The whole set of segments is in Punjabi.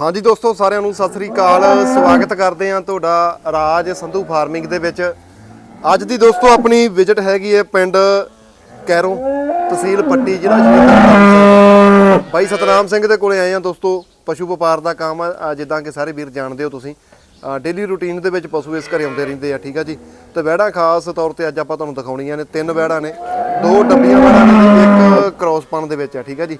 ਹਾਂਜੀ ਦੋਸਤੋ, ਸਾਰਿਆਂ ਨੂੰ ਸਤਿ ਸ੍ਰੀ ਅਕਾਲ। ਸਵਾਗਤ ਕਰਦੇ ਹਾਂ ਤੁਹਾਡਾ ਰਾਜ ਸੰਧੂ ਫਾਰਮਿੰਗ ਦੇ ਵਿੱਚ। ਅੱਜ ਦੀ ਦੋਸਤੋ, ਆਪਣੀ ਵਿਜ਼ਿਟ ਹੈਗੀ ਹੈ ਪਿੰਡ ਕੈਰੋਂ ਤਹਿਸੀਲ ਪੱਟੀ ਜ਼ਿਲ੍ਹਾ ਸ਼੍ਰੀ ਤਰਨਤਾਰਨ ਬਾਈ ਸਤਨਾਮ ਸਿੰਘ ਦੇ ਕੋਲੇ ਆਏ ਹਾਂ ਦੋਸਤੋ। ਪਸ਼ੂ ਵਪਾਰ ਦਾ ਕੰਮ ਆ ਜਿੱਦਾਂ ਕਿ ਸਾਰੇ ਵੀਰ ਜਾਣਦੇ ਹੋ ਤੁਸੀਂ। ਡੇਲੀ ਰੂਟੀਨ ਦੇ ਵਿੱਚ ਪਸ਼ੂ ਇਸ ਘਰੇ ਆਉਂਦੇ ਰਹਿੰਦੇ ਆ, ਠੀਕ ਆ ਜੀ? ਤੇ ਵਹਿੜਾਂ ਖਾਸ ਤੌਰ ਤੇ ਅੱਜ ਆਪਾਂ ਤੁਹਾਨੂੰ ਦਿਖਾਉਣੀਆਂ ਨੇ, ਤਿੰਨ ਵਹਿੜਾਂ ਨੇ। ਦੋ ਡੱਬੀਆਂ ਵਹਿੜਾਂ ਨੇ, ਇੱਕ ਕ੍ਰੋਸ ਪਨ ਦੇ ਵਿੱਚ ਆ, ਠੀਕ ਆ ਜੀ?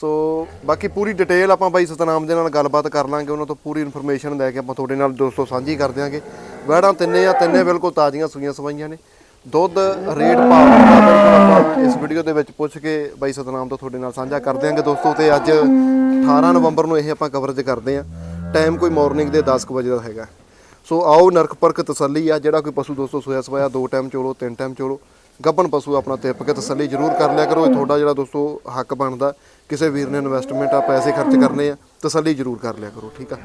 ਸੋ ਬਾਕੀ ਪੂਰੀ ਡਿਟੇਲ ਆਪਾਂ ਬਾਈ ਸਤਨਾਮ ਦੇ ਨਾਲ ਗੱਲਬਾਤ ਕਰ ਲਾਂਗੇ, ਉਹਨਾਂ ਤੋਂ ਪੂਰੀ ਇਨਫੋਰਮੇਸ਼ਨ ਲੈ ਕੇ ਆਪਾਂ ਤੁਹਾਡੇ ਨਾਲ ਦੋਸਤੋ ਸਾਂਝੀ ਕਰ ਦਿਆਂਗੇ। ਵਹਿੜਾਂ ਤਿੰਨੇ ਆ, ਤਿੰਨੇ ਬਿਲਕੁਲ ਤਾਜ਼ੀਆਂ ਸੂਈਆਂ ਸਵਾਈਆਂ ਨੇ। ਦੁੱਧ, ਰੇਟ, ਭਾਅ ਦਾ ਬਿਲਕੁਲ ਆਪਾਂ ਇਸ ਵੀਡੀਓ ਦੇ ਵਿੱਚ ਪੁੱਛ ਕੇ ਬਾਈ ਸਤਨਾਮ ਤੋਂ ਤੁਹਾਡੇ ਨਾਲ ਸਾਂਝਾ ਕਰ ਦਿਆਂਗੇ। ਦੋਸਤੋ, ਤੇ ਅੱਜ 18 ਨਵੰਬਰ ਨੂੰ ਇਹ ਆਪਾਂ ਕਵਰੇਜ ਕਰਦੇ ਆਂ। ਟਾਈਮ ਕੋਈ ਮਾਰਨਿੰਗ ਦੇ 10 ਕੁ ਵਜੇ ਦਾ ਹੈਗਾ। ਸੋ ਆਓ ਨਰਕ ਪਰਖ ਤਸੱਲੀ ਆ, ਜਿਹੜਾ ਕੋਈ ਪਸ਼ੂ ਦੋਸਤੋ ਸੋਇਆ ਸਵਾਇਆ, ਦੋ ਟਾਈਮ ਚੋਲੋ, ਤਿੰਨ ਟਾਈਮ ਚੋਲੋ। ਗੱਭਣ ਪਸ਼ੂ ਆਪਣਾ ਤਿੱਪ ਕੇ ਤਸੱਲੀ ਜ਼ਰੂਰ ਕਰ ਲਿਆ ਕਰੋ। ਇਹ ਤੁਹਾਡਾ ਜਿਹੜਾ ਦੋਸਤੋ ਹੱਕ ਬਣਦਾ ਕਿਸੇ ਵੀਰ ਨੇ ਇਨਵੈਸਟਮੈਂਟ ਆ ਪੈਸੇ ਖਰਚ ਕਰਨੇ ਆ ਤਸੱਲੀ ਜ਼ਰੂਰ ਕਰ ਲਿਆ ਕਰੋ ਠੀਕ ਆ?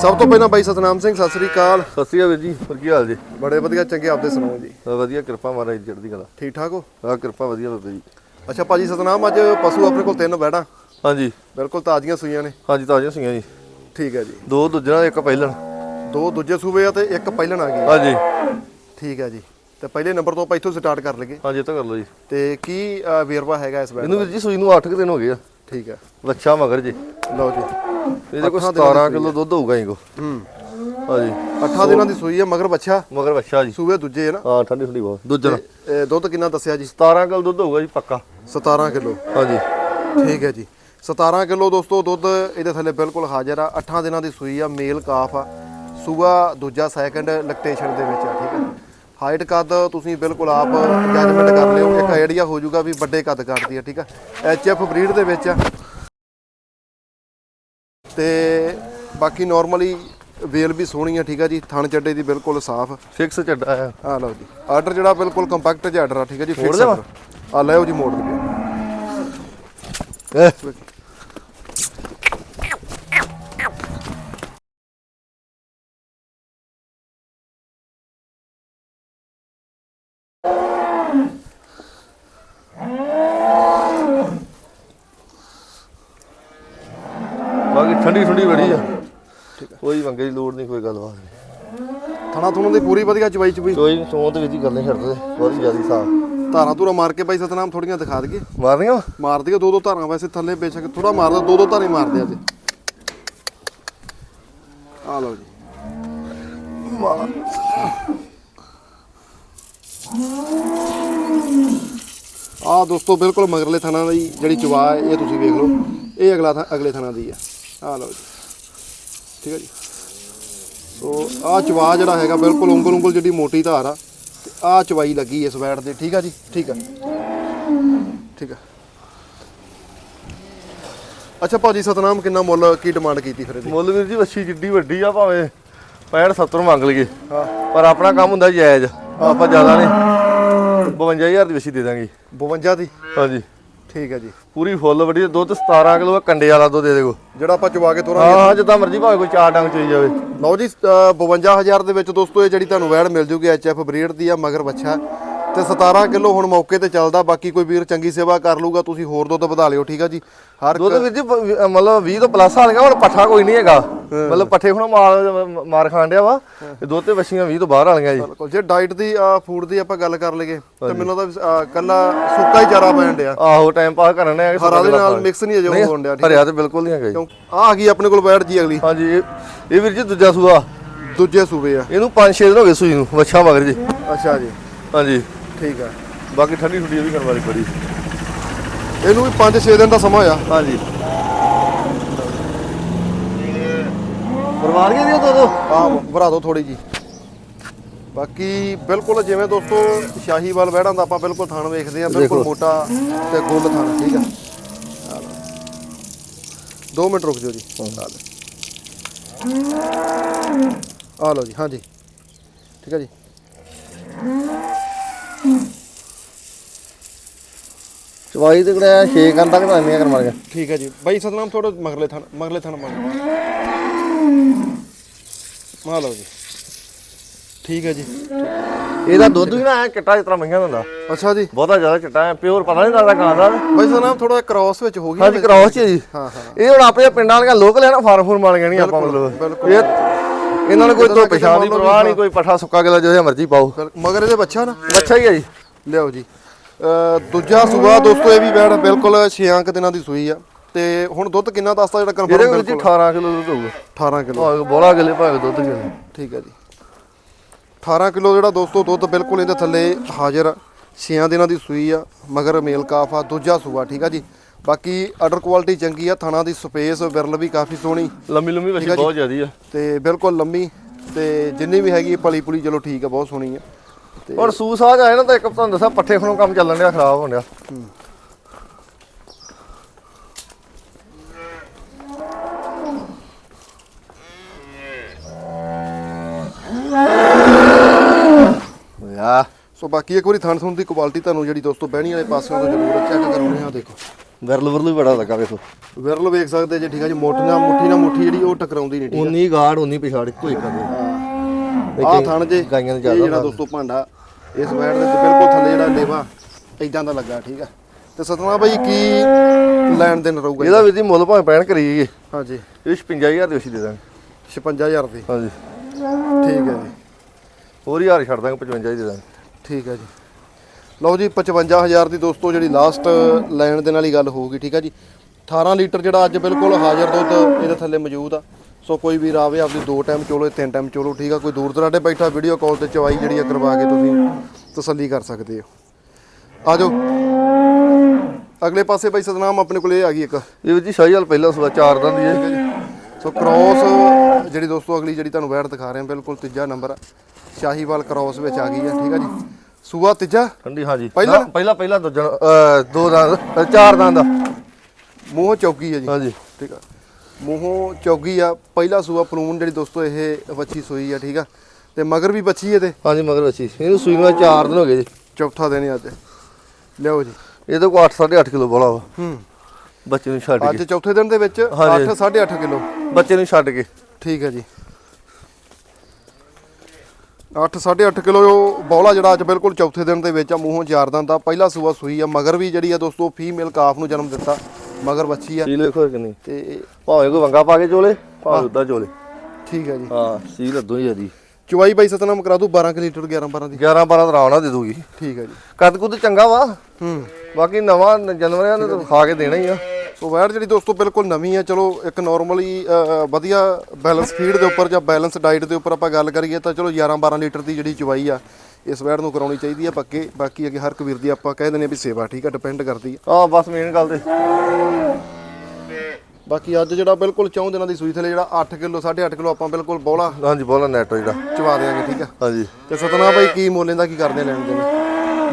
ਸਭ ਤੋਂ ਪਹਿਲਾਂ ਬਾਈ ਸਤਨਾਮ ਸਿੰਘ ਸਤਿ ਸ੍ਰੀ ਅਕਾਲ। ਸਤਿ ਸ਼੍ਰੀ ਅਕਾਲ ਵੀਰ ਜੀ ਹੋਰ ਕੀ ਹਾਲ ਜੀ? ਬੜੇ ਵਧੀਆ ਚੰਗੇ ਆਪਦੇ ਸੁਣਾਓ ਜੀ। ਵਧੀਆ ਕਿਰਪਾ ਮਹਾਰਾਜ ਦੀ ਚੜ੍ਹਦੀ ਕਲਾ। ਠੀਕ ਠਾਕ ਹੋ? ਆ ਕਿਰਪਾ ਵਧੀਆ ਬਾਬਾ ਜੀ। ਅੱਛਾ ਭਾਜੀ ਸਤਨਾਮ ਅੱਜ ਪਸ਼ੂ ਆਪਣੇ ਕੋਲ ਤਿੰਨ ਬੈੜਾਂ ਹਾਂਜੀ। ਬਿਲਕੁਲ ਤਾਜ਼ੀਆਂ ਸੂਈਆਂ ਨੇ। ਹਾਂਜੀ ਤਾਜ਼ੀਆਂ ਸੀਗੀਆਂ ਜੀ। ਠੀਕ ਹੈ ਜੀ। ਦੋ ਦੂਜਣਾ ਇੱਕ ਪਹਿਲਣ। ਦੋ ਦੂਜੇ ਸੂਬੇ ਆ ਤੇ ਇੱਕ ਪਹਿਲਣ ਆ ਗਈ। ਹਾਂਜੀ। ਠੀਕ ਹੈ ਜੀ। ਤੇ ਪਹਿਲੇ ਨੰਬਰ ਤੋਂ ਆਪਾਂ ਇੱਥੋਂ ਸਟਾਰਟ ਕਰ ਲਈਏ। ਹਾਂਜੀ ਇਹ ਤਾਂ ਕਰ ਲਓ ਜੀ। ਤੇ ਕੀ ਅ, ਵੇਰਵਾ ਹੈਗਾ ਇਸ ਬੈੜ ਇਹਨੂੰ ਵੀਰ ਜੀ ਸੂਈ ਨੂੰ 8 ਦਿਨ ਹੋ ਗਏ ਆ। ਠੀਕ ਹੈ ਬੱਚਾ ਮਗਰ ਜੀ। ਲਓ ਜੀ। ਇਹਦੇ ਕੋਲ ਅੱਠਾਂ ਦਿਨਾਂ 17 ਕਿਲੋ ਦੁੱਧ ਹੋਊਗਾ ਕੋ। ਹੂੰ। ਹਾਂਜੀ। ਅੱਠਾਂ ਦਿਨਾਂ ਦੀ ਸੂਈ ਹੈ ਮਗਰ ਬੱਚਾ ਮਗਰ ਬੱਚਾ ਜੀ। ਸੂਬੇ ਦੂਜੇ ਹੈ ਨਾ? ਹਾਂ ਠੰਡੀ ਠੰਡੀ ਬਹੁਤ। ਦੂਜਣਾ ਇਹ ਦੁੱਧ ਕਿੰਨਾ ਦੱਸਿਆ ਜੀ? 17 ਕਿਲੋ ਦੁੱਧ ਹੋਊਗਾ ਜੀ ਪੱਕਾ। 17 ਕਿਲੋ। ਹਾਂਜੀ। ਠੀਕ ਹੈ ਜੀ। 17 ਕਿਲੋ ਦੋਸਤੋ ਦੁੱਧ ਇਹਦੇ ਥੱਲੇ ਬਿਲਕੁਲ ਹਾਜ਼ਰ ਆ। 8 ਦਿਨਾਂ ਦੀ ਸੂਈ ਆ ਮੇਲ ਕਾਫ ਆ। ਸੂਆ ਦੂਜਾ ਸੈਕੰਡ ਲੈਕਟੇਸ਼ਨ ਦੇ ਵਿੱਚ ਆ ਠੀਕ ਹੈ। ਹਾਈਟ ਕੱਦ ਤੁਸੀਂ ਬਿਲਕੁਲ ਆਪ ਜੱਜਮੈਂਟ ਕਰ ਲਿਓ। ਇੱਕ ਆਈਡੀਆ ਹੋ ਜਾਊਗਾ ਵੀ ਵੱਡੇ ਕੱਦ ਕੱਟਦੀ ਆ ਠੀਕ ਆ? ਐਚਐਫ ਬਰੀਡ ਦੇ ਵਿੱਚ ਆ। ਤੇ ਬਾਕੀ ਨਾਰਮਲੀ ਵੇਲ ਵੀ ਸੋਹਣੀ ਆ ਠੀਕ ਆ ਜੀ? ਥਣ ਚੱਡੇ ਦੀ ਬਿਲਕੁਲ ਸਾਫ਼। ਫਿਕਸ ਚੱਡਾ ਆ। ਆ ਲਓ ਜੀ। ਆਰਡਰ ਜਿਹੜਾ ਬਿਲਕੁਲ ਕੰਪੈਕਟ ਜਿਹਾ ਆਰਡਰ ਆ ਠੀਕ ਹੈ ਜੀ order। ਆ ਲਿਓ ਜੀ ਮੋੜ ਲਈਏ ਬਾਕੀ ਠੰਡੀ ਠੰਡੀ ਬੜੀ ਆ। ਕੋਈ ਮੰਗੇ ਦੀ ਲੋੜ ਨਹੀਂ ਕੋਈ ਗੱਲਬਾਤ ਨਹੀਂ। ਥਣਾ ਥੁਣਾ ਦੀ ਪੂਰੀ ਵਧੀਆ ਚਵਾਈ ਚਵਾਈ ਕੋਈ ਸੌਂ ਤੇ ਵਿੱਚ ਹੀ ਗੱਲਾਂ ਛੱਡਦੇ ਬਹੁਤ ਜ਼ਿਆਦਾ ਸਾਫ਼। ਧਾਰਾਂ ਧੂਰਾ ਮਾਰ ਕੇ ਬਾਈ ਸਤਨਾਮ ਥੋੜੀਆਂ ਦਿਖਾ ਦਈਏ। ਮਾਰਨੀਆਂ ਵਾ? ਮਾਰ ਦਈਏ ਦੋ ਦੋ ਧਾਰਾਂ ਵੈਸੇ ਥੱਲੇ ਬੇਸ਼ੱਕ ਥੋੜਾ ਮਾਰਦਾ ਦੋ ਦੋ ਧਾਰੇ ਮਾਰਦੇ ਆ ਜੀ ਆ ਲਓ ਜੀ। ਆ ਦੋਸਤੋ ਬਿਲਕੁਲ ਮਗਰਲੇ ਥਣਾ ਦੀ ਜਿਹੜੀ ਚਵਾ ਹੈ ਇਹ ਤੁਸੀਂ ਵੇਖ ਲਓ। ਇਹ ਅਗਲਾ ਥਾਂ ਅਗਲੇ ਥਣਾ ਦੀ ਆ। ਆ ਲਓ ਜੀ। ਠੀਕ ਹੈ ਜੀ। ਸੋ ਆ ਚਵਾ ਜਿਹੜਾ ਹੈਗਾ ਬਿਲਕੁਲ ਉਂਗਲ ਉਂਗਲ ਜਿਹੜੀ ਮੋਟੀ ਧਾਰ ਆ ਤੇ ਆ ਚਵਾਈ ਲੱਗੀ ਇਸ ਵੈਟ ਦੇ। ਠੀਕ ਆ ਜੀ? ਠੀਕ ਆ। ਠੀਕ ਆ। ਅੱਛਾ ਭਾਜੀ ਸਤਨਾਮ ਕਿੰਨਾ ਮੁੱਲ ਕੀ ਡਿਮਾਂਡ ਕੀਤੀ ਫਿਰ ਇਹਦੀ? ਮੁੱਲ ਵੀਰ ਜੀ ਵੱਛੀ ਜਿੱਡੀ ਵੱਡੀ ਆ ਭਾਵੇਂ 65 70 ਮੰਗ ਲਈਏ। ਹਾਂ। ਪਰ ਆਪਣਾ ਕੰਮ ਹੁੰਦਾ ਜਾਇਜ਼। ਆਪਾਂ ਜ਼ਿਆਦਾ ਨਹੀਂ। 52000 ਦੀ ਵੱਛੀ ਦੇ ਦਾਂਗੇ। 52 ਦੀ? ਹਾਂਜੀ। ਠੀਕ ਹੈ ਜੀ। ਪੂਰੀ ਫੁੱਲ ਵੱਡੀ ਦੁੱਧ 17 ਕਿਲੋ ਕੰਡੇ ਵਾਲਾ ਦੁੱਧ ਦੇ ਦੇਗੋ ਜਿਹੜਾ ਆਪਾਂ ਚਵਾ ਕੇ ਤੋਰਾਂਗੇ। ਹਾਂ ਜਿੱਦਾਂ ਮਰਜ਼ੀ ਭਾਵੇਂ ਕੋਈ ਚਾਰ ਡੰਗ ਚੋਈ ਜਾਵੇ। ਲਓ ਜੀ ਅ, 52000 ਦੇ ਵਿੱਚ ਦੋਸਤੋ ਇਹ ਜਿਹੜੀ ਤੁਹਾਨੂੰ ਵੈੜ ਮਿਲ ਜੂਗੀ ਐਚਐਫ ਬਰੀਡ ਦੀ ਆ ਮਗਰ ਬੱਚਾ ਤੇ 17 ਕਿਲੋ ਹੁਣ ਮੌਕੇ ਤੇ ਚੱਲਦਾ ਬਾਕੀ ਕੋਈ ਵੀਰ ਚੰਗੀ ਸੇਵਾ ਕਰ ਲੂਗਾ ਤੁਸੀਂ ਹੋਰ ਦੁੱਧ ਵਧਾ ਲਿਓ ਠੀਕ ਆ ਜੀ। ਹਰ ਦੁੱਧ ਅਹ ਮਤਲਬ 20 ਤੋਂ ਪਲੱਸ ਆ ਗਿਆ ਹੁਣ ਪੱਠਾ ਕੋਈ ਨਹੀਂ ਹੈਗਾ। ਮਤਲਬ ਪੱਠੇ ਹੁਣ ਮਾਰ ਮਾਰ ਖਾਣ ਡਿਆ ਵਾ। ਤੇ ਦੁੱਧ ਤੇ ਵੱਛੀਆਂ 20 ਤੋਂ ਬਾਹਰ ਵਾਲੀਆਂ ਜੀ। ਬਿਲਕੁਲ। ਜੇ ਡਾਈਟ ਦੀ ਫੂਡ ਦੀ ਆਪਾਂ ਗੱਲ ਕਰ ਲਈਏ ਤੇ ਮੈਨੂੰ ਤਾਂ ਕੱਲਾ ਸੁੱਕਾ ਹੀ ਚਾਰਾ ਪੈਣ ਡਿਆ। ਆਹੋ ਟਾਈਮ ਪਾਸ ਕਰਨ ਨੇ ਹਰਾ ਦੇ ਨਾਲ ਮਿਕਸ ਨਹੀਂ ਅਜੇ ਹੋਣ ਡਿਆ ਹਰਿਆ ਤੇ ਬਿਲਕੁਲ ਨਹੀਂ ਹੈਗਾ ਜੀ। ਆ ਆ ਗਈ ਆਪਣੇ ਕੋਲ ਵੈੜ ਜੀ ਅਗਲੀ। ਹਾਂਜੀ ਇਹ ਇਹ ਵੀਰ ਜੀ ਦੂਜਾ ਸੂਆ। ਦੂਜੇ ਸੂਬੇ ਆ। ਇਹਨੂੰ 5-6 ਦਿਨ ਹੋ ਗਏ ਸੂਈ ਨੂੰ ਵੱਛਾ ਮਗਰ ਜੀ। ਅੱਛਾ ਜੀ। ਹਾਂਜੀ। ਠੀਕ ਆ। ਬਾਕੀ ਠੰਡੀ ਠੁੱਡੀ ਵੀ ਕਰਨ ਵਾਲੀ ਬੜੀ। ਇਹਨੂੰ ਵੀ 5-6 ਦਿਨ ਦਾ ਸਮਾਂ ਆ। ਹਾਂਜੀ। ਪਰਵਾਰ ਗਿਆ ਦੀ ਦੋ ਦੋ? ਆ ਭਰਾ ਦਿਓ ਥੋੜੀ ਜੀ ਬਾਕੀ ਬਿਲਕੁਲ ਜਿਵੇਂ ਦੋਸਤੋ ਸ਼ਾਹੀਵਾਲ ਵਹਿੜਾਂ ਦਾ ਆਪਾਂ ਬਿਲਕੁਲ ਥਣ ਵੇਖਦੇ ਆ ਬਿਲਕੁਲ। ਮੋਟਾ ਤੇ ਗੁੱਲ ਥਣ ਠੀਕ ਆ? ਆ। ਦੋ ਮਿੰਟ ਰੁਕ ਜਾਓ ਜੀ। ਆ ਲਓ। ਆ ਲਓ ਜੀ ਹਾਂਜੀ। ਠੀਕ ਆ ਜੀ। ਚਵਾਈ ਤੇ ਕਿਹੜਾ 6 ਘੰਟਾ ਤੱਕ ਤਾਂ ਕਰ ਮਾਰ ਗਿਆ ਠੀਕ ਹੈ ਜੀ। ਬਾਈ ਸਤਨਾਮ ਥੋੜਾ ਮਗਰਲੇ ਥਣ ਮਗਰਲੇ ਥਣ ਮੰਗ ਆ ਲਓ ਜੀ। ਠੀਕ ਹੈ ਜੀ। ਇਹਦਾ ਦੁੱਧ ਵੀ ਨਾ ਐ ਚਿੱਟਾ ਜਿਸ ਤਰ੍ਹਾਂ ਮਈਆਂ ਦਾ ਹੁੰਦਾ। ਅੱਛਾ ਜੀ। ਬਹੁਤਾ ਜ਼ਿਆਦਾ ਚਿੱਟਾ ਹੈ ਪਿਓਰ ਪਤਾ ਨਹੀਂ ਲੱਗਦਾ ਗਾਂ ਦਾ। ਬਾਈ ਥੋੜਾ ਕ੍ਰਾਸ ਵਿੱਚ ਹੋ ਗਿਆ ਹਾਂਜੀ ਕ੍ਰਾਸ ਚ ਹੈ ਜੀ। ਹਾਂ ਹਾਂ। ਇਹ ਹੁਣ ਆਪਣੇ ਪਿੰਡਾਂ ਵਾਲੀਆਂ ਲੋਕਲ ਹੈ ਨਾ ਫਾਰਮ ਫੂਰਮ ਵਾਲੀਆਂ ਨਹੀਂ ਆਪਾਂ ਮਤਲਬ। ਇਹ ਇਹਨਾਂ ਨੂੰ ਕੋਈ ਤੋਂ ਪਛਾਣ ਦੀ ਲਓ ਪਰਵਾਹ ਨਹੀਂ ਕੋਈ ਪੱਠਾ ਸੁੱਕਾ ਗਿਲਾ ਜੋ ਮਰਜ਼ੀ ਪਾਓ। ਮਗਰ ਇਹਦੇ ਬੱਚਾ ਨਾ? ਅੱਛਾ ਹੀ ਹੈ ਜੀ। ਲਿਆਓ ਜੀ। ਦੂਜਾ ਸੂਆ ਦੋਸਤੋ ਇਹ ਵੀ ਬੈੜ ਬਿਲਕੁਲ 6 ਅੰਕ ਦਿਨਾਂ ਦੀ ਸੂਈ ਆ। ਤੇ ਹੁਣ ਦੁੱਧ ਕਿੰਨਾ ਦੱਸਦਾ ਜਿਹੜਾ ਇਹਦੇ ਕਨਫਰਮ ਵਿੱਚ ਬਿਲਕੁਲ? 18 ਕਿਲੋ ਦੁੱਧ ਹੋਊਗਾ। 18 ਕਿਲੋ। ਭਾਵੇਂ ਬੋਲਾ ਗਿਲੇ ਭਾਵੇਂ ਦੁੱਧ ਗਿਲੇ ਠੀਕ ਹੈ ਜੀ। 18 ਕਿਲੋ ਜਿਹੜਾ ਦੋਸਤੋ ਦੁੱਧ ਬਿਲਕੁਲ ਇਹਦੇ ਥੱਲੇ ਹਾਜ਼ਰ 6 ਦਿਨਾਂ ਦੀ ਸੂਈ ਆ ਮਗਰ ਮੇਲ ਕਾਫ ਆ ਦੂਜਾ ਸੂਆ ਠੀਕ ਆ ਜੀ। ਬਾਕੀ ਆਰਡਰ ਕੁਆਲਿਟੀ ਚੰਗੀ ਆ ਥਣਾ ਦੀ ਸਪੇਸ ਵਿਰਲ ਵੀ ਕਾਫੀ ਸੋਹਣੀ। ਲੰਮੀ ਲੰਮੀ ਵਛੀ ਬਹੁਤ ਜ਼ਿਆਦੀ ਆ। ਤੇ ਬਿਲਕੁਲ ਲੰਮੀ ਤੇ ਜਿੰਨੀ ਵੀ ਹੈਗੀ ਪਲੀ ਪੁਲੀ ਚਲੋ ਠੀਕ ਆ ਬਹੁਤ ਸੋਹਣੀ ਆ। ਹੁਣ ਸੂਸ ਆ ਜਾਏ ਨਾ ਤਾਂ ਇੱਕ ਤੁਹਾਨੂੰ ਦੱਸਾਂ ਪੱਠੇ ਖਣੋਂ ਕੰਮ ਚੱਲਣ ਡਿਆ ਖਰਾਬ ਹੋਣ ਡਿਆ। ਯਾ ਸੋ ਬਾਕੀ ਇੱਕ ਵਾਰੀ ਥਣ ਥਣ ਦੀ ਕੁਆਲਿਟੀ ਤੁਹਾਨੂੰ ਜਿਹੜੀ ਦੋਸਤੋ ਬਹਿਣੀ ਵਾਲੇ ਪਾਸਿਓਂ ਤੋਂ ਜ਼ਰੂਰ ਚੈੱਕ ਕਰਾਉਣੇ ਆ ਦੇਖੋ। ਵਿਰਲ ਵਿਰਲ ਵੀ ਬੜਾ ਲੱਗਾ ਵੇਖੋ। ਵਿਰਲ ਵੇਖ ਸਕਦੇ ਜੇ ਠੀਕ ਆ ਜੀ ਮੋਟੀ ਨਾਲ ਮੁੱਠੀ ਨਾਲ ਮੁੱਠੀ ਜਿਹੜੀ ਉਹ ਟਕਰਾਉਂਦੀ ਨਹੀਂ ਠੀਕ ਉਨੀ ਗਾੜ ਉਨੀ ਪਿਛਾੜ ਕੋਈ ਕਰਦੇ। ਆ ਥਣ ਜੇ ਗਾਈਆਂ ਦੇ ਜ਼ਿਆਦਾ ਜਿਹੜਾ ਦੋਸਤੋ ਭਾਂਡਾ ਇਸ ਵੈੜ ਦੇ ਬਿਲਕੁਲ ਥੱਲੇ ਜਿਹੜਾ ਲੇਵਾ ਇਦਾਂ ਦਾ ਲੱਗਾ ਠੀਕ ਆ। ਤੇ ਸਤਨਾ ਬਾਈ ਕੀ ਲੈਣ ਦੇਣ ਰਹੂਗਾ ਇਹਦਾ ਵੀ ਦੀ ਮੁੱਲ ਭਾਵੇਂ ਪੈਣ ਕਰੀਏ ਹਾਂਜੀ। ਇਹ 55000 ਦੇ ਅਸੀਂ ਦੇ ਦਾਂਗੇ। 56000 ਦੀ। ਹਾਂਜੀ। ਠੀਕ ਹੈ ਜੀ। ਹੋਰ ਹਜ਼ਾਰ ਛੱਡ ਦਾਂਗੇ 55 ਦੇ ਦਾਂਗੇ। ਠੀਕ ਹੈ ਜੀ। ਲਓ ਜੀ 55000 ਦੀ ਦੋਸਤੋ ਜਿਹੜੀ ਲਾਸਟ ਲੈਣ ਦੇ ਨਾਲ ਹੀ ਗੱਲ ਹੋਊਗੀ ਠੀਕ ਹੈ ਜੀ। 18 ਲੀਟਰ ਜਿਹੜਾ ਅੱਜ ਬਿਲਕੁਲ ਹਾਜ਼ਰ ਦੁੱਧ ਇਹਦੇ ਥੱਲੇ ਮੌਜੂਦ ਆ। ਸੋ ਕੋਈ ਵੀ ਰਾਵੇ ਆਪਦੀ ਦੋ ਟਾਈਮ ਚੋਲੋ ਤਿੰਨ ਟਾਈਮ ਚੋਲੋ ਠੀਕ ਆ। ਕੋਈ ਦੂਰ ਦਰਾਡੇ ਬੈਠਾ ਵੀਡੀਓ ਕਾਲ ਤੇ ਚਵਾਈ ਜਿਹੜੀ ਆ ਕਰਵਾ ਕੇ ਤੁਸੀਂ ਤਸੱਲੀ ਕਰ ਸਕਦੇ ਹੋ। ਆ ਜਾਓ। ਅਗਲੇ ਪਾਸੇ ਬਾਈ ਸਤਨਾਮ ਆਪਣੇ ਕੋਲ ਇਹ ਆ ਗਈ ਇੱਕ। ਇਹ ਵਿੱਚ ਸ਼ਾਹੀ ਹਾਲ ਪਹਿਲਾਂ ਸਵਾ ਚਾਰ ਦਾ ਦੀ ਹੈ। ਸੋ ਕ੍ਰੋਸ ਜਿਹੜੀ ਦੋਸਤੋ ਅਗਲੀ ਜਿਹੜੀ ਤੁਹਾਨੂੰ ਵੈਟ ਦਿਖਾ ਰਹੇ ਹਾਂ ਬਿਲਕੁਲ ਤੀਜਾ ਨੰਬਰ ਸ਼ਾਹੀਵਾਲ ਕ੍ਰੋਸ ਵਿੱਚ ਆ ਗਈ ਹੈ ਠੀਕ ਆ ਜੀ। ਸੂਆ ਤੀਜਾ? ਠੰਡੀ ਹਾਂਜੀ। ਪਹਿਲਾਂ? ਪਹਿਲਾਂ ਪਹਿਲਾਂ ਦੂਜਾ ਦੋ ਦੰਦ ਚਾਰ ਦੰਦ ਦਾ। ਮੂੰਹ ਚੌਕੀ ਹੈ ਜੀ। ਹਾਂਜੀ। ਠੀਕ ਆ। ਮੂੰਹੋਂ ਚੌਗੀ ਆ ਪਹਿਲਾ ਸੂਆ ਪਲੂਨ ਜਿਹੜੀ ਦੋਸਤੋ ਇਹ ਵੱਛੀ ਸੂਈ ਆ ਠੀਕ ਆ। ਤੇ ਮਗਰ ਵੀ ਬੱਚੀ ਇਹਦੇ ਹਾਂਜੀ ਮਗਰ ਬੱਚੀ ਇਹਨੂੰ ਸੂਈ ਨੂੰ ਚਾਰ ਦਿਨ ਹੋ ਗਏ ਜੀ। ਚੌਥਾ ਦਿਨ ਹੀ ਅੱਜ। ਲਿਆਓ ਜੀ। ਇਹਦੇ ਕੋ 8 8.5 ਕਿਲੋ ਬੋਲਾ ਵਾ। ਹੂੰ। ਬੱਚੇ ਨੂੰ ਛੱਡ ਅੱਜ ਕੇ ਚੌਥੇ ਦਿਨ ਦੇ ਵਿੱਚ ਹਾਂਜੀ। 8 8.5 ਕਿਲੋ। ਬੱਚੇ ਨੂੰ ਛੱਡ ਕੇ। ਠੀਕ ਹੈ ਜੀ। 8 8.5 ਕਿਲੋ ਬੌਲਾ ਜਿਹੜਾ ਅੱਜ ਬਿਲਕੁਲ ਚੌਥੇ ਦਿਨ ਦੇ ਵਿੱਚ ਆ ਮੂੰਹੋਂ ਚਾਰਦਾਂ ਦਾ ਪਹਿਲਾ ਸੂਆ ਸੂਈ ਆ ਮਗਰ ਵੀ ਜਿਹੜੀ ਆ ਦੋਸਤੋ ਫੀਮੇਲ ਕਾਫ ਨੂੰ ਜਨਮ ਦਿੱਤਾ। ਮਗਰ ਬੱਚੀ ਆ। ਸੀਲ ਵੇਖੋ ਕਿੰਨੀ ਤੇ ਭਾਵੇਂ ਕੋਈ ਵੰਗਾ ਪਾ ਕੇ ਚੋਲੇ ਭਾਵੇਂ ਉਦਾਂ ਚੋਲੇ। ਠੀਕ ਹੈ ਜੀ। ਹਾਂ ਸੀਲ ਅੱਧੋ ਹੀ ਜਿਆਦੀ ਚੁਵਾਈ ਬਾਈ ਸਤਨਾਮ ਕਰਾ ਦੂ 12 ਕਿ ਲੀਟਰ 11 12 ਦੀ। 11 12 ਦਾ ਆਰਾਮ ਨਾਲ ਦੇ ਦੂਗੀ। ਠੀਕ ਹੈ ਜੀ। ਕੱਦ ਕੁੱਦ ਚੰਗਾ ਵਾ। ਹੂੰ। ਬਾਕੀ ਨਵਾਂ ਜਨਵਰਿਆਂ ਨੇ ਤਾਂ ਖਾ ਕੇ ਦੇਣਾ ਹੀ ਆ। ਸੋ ਵੈਟ ਜਿਹੜੀ ਦੋਸਤੋ ਬਿਲਕੁਲ ਨਵੀਂ ਆ ਚਲੋ ਇੱਕ ਨਾਰਮਲੀ ਵਧੀਆ ਬੈਲੈਂਸ ਫੀਡ ਦੇ ਉੱਪਰ ਜਾਂ ਬੈਲੈਂਸ ਡਾਈਟ ਦੇ ਉੱਪਰ ਆਪਾਂ ਗੱਲ ਕਰੀਏ ਤਾਂ ਚਲੋ 11 12 ਲੀਟਰ ਦੀ ਜਿਹੜੀ ਚੁਵਾਈ ਆ ਇਸ ਵੈਟ ਨੂੰ ਕਰਾਉਣੀ ਚਾਹੀਦੀ ਆ ਪੱਕੇ। ਬਾਕੀ ਅੱਗੇ ਹਰ ਕਬੀਰ ਦੀ ਆਪਾਂ ਕਹਿ ਦਿੰਦੇ ਆ ਵੀ ਸੇਵਾ ਠੀਕ ਆ ਡਿਪੈਂਡ ਕਰਦੀ ਆ। ਆ ਬਸ ਮੇਨ ਗੱਲ ਤੇ। ਬਾਕੀ ਅੱਜ ਜਿਹੜਾ ਬਿਲਕੁਲ ਚੌਂ ਦਿਨਾਂ ਦੀ ਸੂਈ ਥਲੇ ਜਿਹੜਾ 8 ਕਿਲੋ 8.5 ਕਿਲੋ ਆਪਾਂ ਬਿਲਕੁਲ ਬੋਲਾ ਹਾਂਜੀ ਬੋਲਾ ਨੈਟ ਜਿਹੜਾ। ਚਵਾ ਦੇਾਂਗੇ ਠੀਕ ਆ? ਹਾਂਜੀ। ਤੇ ਸਤਨਾ ਬਾਈ ਕੀ ਮੁੱਲ ਇਹਦਾ ਕੀ ਕਰਦੇ ਲੈਣ ਦੇ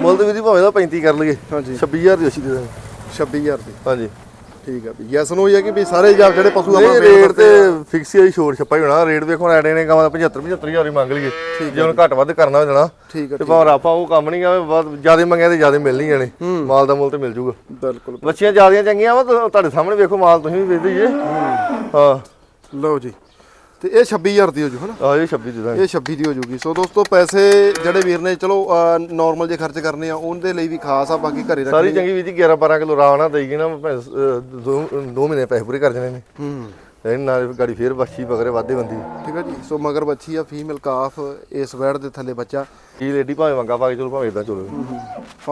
ਮੁੱਲ ਤੇ ਵੀ ਦੀ ਭਾਵੇਂ ਦਾ 35 ਕਰ ਲਈਏ। ਹਾਂਜੀ। 26000 ਦੀ ਅਸੀਂ ਦੇ ਦਾਂਗੇ 26000 ਦੀ। ਹਾਂਜੀ। ਠੀਕ ਆ ਵੀ ਯੈਸ ਨੋ ਹੀ ਆ ਕਿ ਵੀ ਸਾਰੇ ਜਾਂ ਜਿਹੜੇ ਪਸ਼ੂ ਨਹੀਂ ਆਪਾਂ ਰੇਟ ਤੇ ਫਿਕਸ ਹੀ ਛੋੜ ਛੱਪਾ ਹੀ ਹੋਣਾ। ਰੇਟ ਵੇਖੋ ਐਡੇ ਨੇ ਕਮਾਂ 75 75000 ਹੀ ਮੰਗ ਲਈਏ। ਜੇ ਹੁਣ ਘੱਟ ਵੱਧ ਕਰਨਾ ਹੋ ਜਾਣਾ ਠੀਕ ਆ ਤੇ ਭਾਵੇਂ ਆਪਾਂ ਉਹ ਕੰਮ ਨਹੀਂ ਆ ਜ਼ਿਆਦਾ ਮੰਗਿਆ ਤੇ ਜ਼ਿਆਦਾ ਮਿਲ ਨਹੀਂ ਜਾਣੇ ਮਾਲ ਦਾ ਮੁੱਲ ਤੇ ਮਿਲ ਜੂਗਾ। ਬਿਲਕੁਲ। ਬੱਚੀਆਂ ਜਿਆਦੀਆਂ ਚੰਗੀਆਂ ਵਾ ਤੁਹਾਡੇ ਸਾਹਮਣੇ ਵੇਖੋ ਮਾਲ ਤੁਸੀਂ ਵੀ ਵੇਚਦੇ ਜੇ ਹਾਂ। ਲਓ ਜੀ। ਤੇ ਇਹ 26000 ਦੀ ਹੋ ਜੂ ਹਨਾ? ਆ ਇਹ 26 ਦੇ ਦਾਂਗੇ ਇਹ 26 ਦੀ ਹੋ ਜੂਗੀ। ਸੋ ਦੋਸਤੋ ਪੈਸੇ ਜਿਹੜੇ ਵੀਰ ਨੇ ਚਲੋ ਨਾਰਮਲ ਜੇ ਖਰਚ ਕਰਨੇ ਆ ਉਹਦੇ ਲਈ ਵੀ ਖਾਸ ਆ ਬਾਕੀ ਘਰੇ ਸਾਰੀ ਰੱਖਣੀ ਚੰਗੀ ਵੀ ਜੀ 11 12 ਕਿਲੋ ਰਾਹ ਨਾ ਨਾ ਭਾਵੇਂ, ਅਹ, ਦੋ ਦੋ ਮਹੀਨੇ ਪੈਸੇ ਪੂਰੇ ਕਰ ਜਣੇ ਨੇ। ਹੂੰ। ਇਹ ਨਾਲ ਗਾੜੀ ਫੇਰ ਬੱਚੀ ਬਗਰੇ ਵਾਧੇ ਬੰਦੀ। ਠੀਕ ਆ ਜੀ। ਸੋ ਮਗਰ ਬੱਚੀ ਆ ਫੀਮੇਲ ਕਾਫ ਇਸ ਵੈੜ ਦੇ ਥੱਲੇ ਬੱਚਾ। ਕੀ ਲੇਡੀ ਭਾਵੇਂ ਮੰਗਾ ਪਾ ਕੇ ਚਲੋ ਭਾਵੇਂ ਇਦਾਂ ਚਲੋ।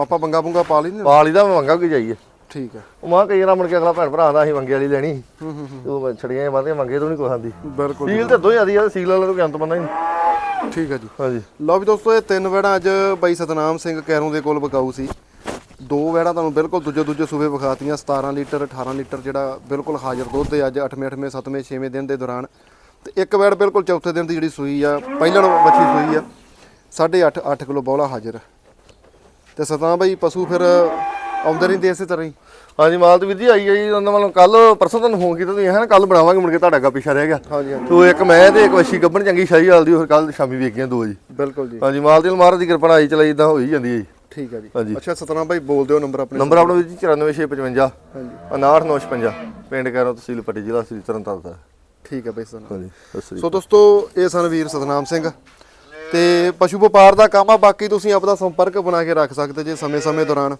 ਆਪਾਂ ਬੰਗਾ ਬੁੰਗਾ ਪਾ ਲੈਂਦੇ ਪਾਲੀ ਦਾ ਮੰਗਾ ਕੀ ਜਾਈਏ। ਠੀਕ ਆ। ਉਹ ਮਾਂ ਕਈ ਵਾਰ ਮੁੜ ਕੇ ਅਗਲਾ ਭੈਣ ਭਰਾ ਦਾ ਅਸੀਂ ਮੰਗੇ ਵਾਲੀ ਲੈਣੀ। ਤੇ ਉਹ ਛੜੀਆਂ ਮਾਤੇ ਮੰਗੇ ਤੋਂ ਨਹੀਂ ਕੋਈ ਖਾਂਦੀ ਬਿਲਕੁਲ ਸੀਲ ਤੇ ਦੋ ਜਿਆਦੀ ਆ ਸੀਲ ਵਾਲਾ ਤਾਂ ਅੰਤ ਬੰਦਾ ਹੀ ਨਹੀਂ। ਠੀਕ ਆ ਜੀ। ਹਾਂਜੀ। ਲਓ ਵੀ ਦੋਸਤੋ ਇਹ ਤਿੰਨ ਵੈੜਾਂ ਅੱਜ ਬਾਈ ਸਤਨਾਮ ਸਿੰਘ ਕੈਰੋਂ ਦੇ ਕੋਲ ਬਕਾਊ ਸੀ। ਦੋ ਵੈੜਾਂ ਤੁਹਾਨੂੰ ਬਿਲਕੁਲ ਦੂਜੇ ਦੂਜੇ ਸੂਬੇ ਵਿਖਾਤੀਆਂ 17 ਲੀਟਰ 18 ਲੀਟਰ ਜਿਹੜਾ ਬਿਲਕੁਲ ਹਾਜ਼ਰ ਦੁੱਧ ਹੈ ਅੱਜ 8ਵੇਂ 8ਵੇਂ 7ਵੇਂ 6ਵੇਂ ਦਿਨ ਦੇ ਦੌਰਾਨ। ਤੇ ਇੱਕ ਵੈੜ ਬਿਲਕੁਲ ਚੌਥੇ ਦਿਨ ਦੀ ਜਿਹੜੀ ਸੂਈ ਆ ਪਹਿਲਣ ਵੱਛੀ ਸੂਈ ਆ। 8.5 8 ਕਿਲੋ ਬੌਲਾ ਹਾਜ਼ਰ। ਤੇ ਸਤਨਾਮ ਬਾਈ ਪਸ਼ੂ ਫਿਰ ਆਉਂਦੇ ਰਹਿੰਦੇ ਇਸੇ ਤਰ੍ਹਾਂ ਹੀ। ਹਾਂਜੀ ਮਾਲ ਤੇ ਵੀਰ ਜੀ ਆਈ ਆਈ ਉਹਨਾਂ ਵੱਲੋਂ ਕੱਲ ਪਰਸੋਂ ਤੁਹਾਨੂੰ ਫੋਨ ਕੀਤਾ ਤੁਸੀਂ ਹੈ ਨਾ ਕੱਲ ਬਣਾਵਾਂਗੇ ਮੁੜ ਕੇ ਤੁਹਾਡਾ ਅੱਗਾ ਪਿੱਛਾ ਰਹਿ ਗਿਆ। ਹਾਂਜੀ ਹਾਂਜੀ। ਤੋ ਇੱਕ ਮੈਂ ਤੇ ਇੱਕ ਵਸ਼ੀ ਗੱਬਣ ਚੰਗੀ ਸ਼ਾਹੀ ਵਾਲ ਦੀ ਹੋਰ ਕੱਲ ਸ਼ਾਮੀ ਵੇਖੀਆਂ ਦੋ ਜੀ। ਬਿਲਕੁਲ ਜੀ। ਹਾਂਜੀ ਮਾਲ ਦੀ ਮਾਰ ਦੀ ਕਿਰਪਾ ਨਾਲ ਆਈ ਚਲਾਈ ਇਦਾਂ ਹੋਈ ਜਾਂਦੀ ਹੈ ਜੀ। ਠੀਕ ਆ ਜੀ। ਅੱਛਾ ਸਤਨਾਮ ਬਾਈ ਬੋਲ ਦਿਓ ਨੰਬਰ ਆਪਣੇ ਨੰਬਰ ਆਪਣਾ ਵੀਰ ਜੀ 94655 ਹਾਂਜੀ। 5955 ਪਿੰਡ ਕੈਰੋਂ ਤਹਿਸੀਲ ਪੱਟੀ ਜ਼ਿਲ੍ਹਾ ਸ੍ਰੀ ਤਰਨਤਾਰਨ ਦਾ ਠੀਕ ਆ ਬਾਈ ਸਤਨਾਮ। ਹਾਂਜੀ ਸੋ ਦੋਸਤੋ ਇਹ ਸਨ ਵੀਰ ਸਤਨਾਮ ਸਿੰਘ। ਤੇ ਪਸ਼ੂ ਵਪਾਰ ਦਾ ਕੰਮ ਆ ਬਾਕੀ ਤੁਸੀਂ ਆਪਦਾ ਸੰਪਰਕ ਬਣਾ ਕੇ ਰੱਖ ਸਕਦੇ ਜੇ ਸਮੇਂ-ਸਮੇਂ ਦੌਰਾਨ।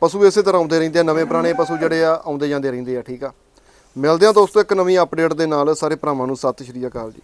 ਪਸ਼ੂ ਇਸੇ ਤਰ੍ਹਾਂ ਆਉਂਦੇ ਰਹਿੰਦੇ ਆ, ਨਵੇਂ ਪੁਰਾਣੇ ਪਸ਼ੂ ਜਿਹੜੇ ਆ, ਆਉਂਦੇ ਜਾਂਦੇ ਰਹਿੰਦੇ ਆ, ਠੀਕ ਆ। ਮਿਲਦੇ ਆ ਦੋਸਤੋ ਇੱਕ ਨਵੀਂ ਅਪਡੇਟ ਦੇ ਨਾਲ, ਸਾਰੇ ਭਰਾਵਾਂ ਨੂੰ ਸਤਿ ਸ਼੍ਰੀ ਅਕਾਲ ਜੀ।